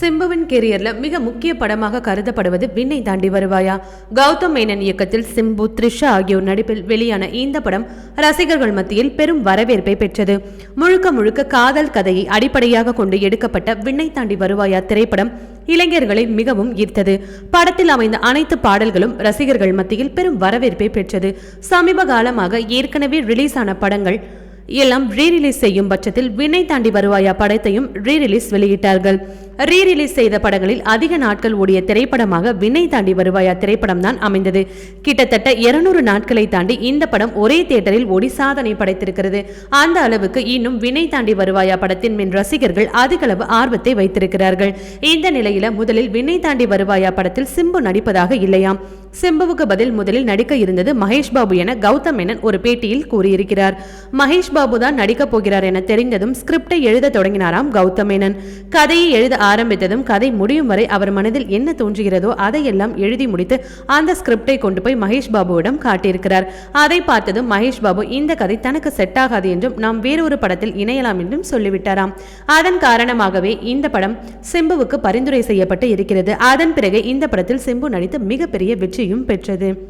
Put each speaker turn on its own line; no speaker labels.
சிம்புவின் கெரியர்ல மிக முக்கிய படமாக கருதப்படுவது விண்ணை தாண்டி வருவாயா? கௌதம் மேனன் இயக்கத்தில் சிம்பு த்ரிஷா ஆகியோர் நடிப்பில் வெளியான இந்த படம் ரசிகர்கள் மத்தியில் பெரும் வரவேற்பை பெற்றது. முழுக்க முழுக்க காதல் கதையை அடிப்படையாக கொண்டு எடுக்கப்பட்ட விண்ணை தாண்டி வருவாயா திரைப்படம் இளைஞர்களை மிகவும் ஈர்த்தது. படத்தில் அமைந்த அனைத்து பாடல்களும் ரசிகர்கள் மத்தியில் பெரும் வரவேற்பை பெற்றது. சமீப காலமாக ஏற்கனவே ரிலீஸ் ஆன படங்கள் எல்லாம் ரீ ரிலீஸ் செய்யும் பட்சத்தில் விண்ணை தாண்டி வருவாயா படத்தையும் ரீ ரிலீஸ் வெளியிட்டார்கள். ரீ ரிலீஸ் செய்த படங்களில் அதிக நாட்கள் ஓடிய திரைப்படமாக விண்ணை தாண்டி வருவாயா திரைப்படம் தான் அமைந்தது. கிட்டத்தட்ட இருநூறு நாட்களை தாண்டி இந்த படம் ஒரே தியேட்டரில் ஓடி சாதனை படைத்திருக்கிறது. அந்த அளவுக்கு இன்னும் வினை தாண்டி வருவாயா படத்தின் மின் ரசிகர்கள் அதிகளவு ஆர்வத்தை வைத்திருக்கிறார்கள். இந்த நிலையில முதலில் வினை தாண்டி வருவாயா படத்தில் சிம்பு நடிப்பதாக இல்லையாம். சிம்புவுக்கு பதில் முதலில் நடிக்க இருந்தது மகேஷ் பாபு என கௌதம் மேனன் ஒரு பேட்டியில் கூறியிருக்கிறார். மகேஷ் பாபு தான் நடிக்கப் போகிறார் என தெரிந்ததும் ஸ்கிரிப்டை எழுத தொடங்கினாராம் கௌதம் மேனன். கதையை எழுத ஆரம்பித்ததும் கதை முடியும் வரை அவர் மனதில் என்ன தோன்றுகிறதோ அதையெல்லாம் எழுதி முடித்து அந்த ஸ்கிரிப்டை கொண்டு போய் மகேஷ் பாபுவிடம் காட்டியிருக்கிறார். அதை பார்த்ததும் மகேஷ் பாபு இந்த கதை தனக்கு செட் ஆகாது என்றும் நாம் வேறொரு படத்தில் இணையலாம் என்றும் சொல்லிவிட்டாராம். அதன் காரணமாகவே இந்த படம் சிம்புவுக்கு பரிந்துரை செய்யப்பட்டு இருக்கிறது. அதன் பிறகு இந்த படத்தில் சிம்பு நடித்து மிகப்பெரிய வெற்றி வெற்றியும் பெற்றது.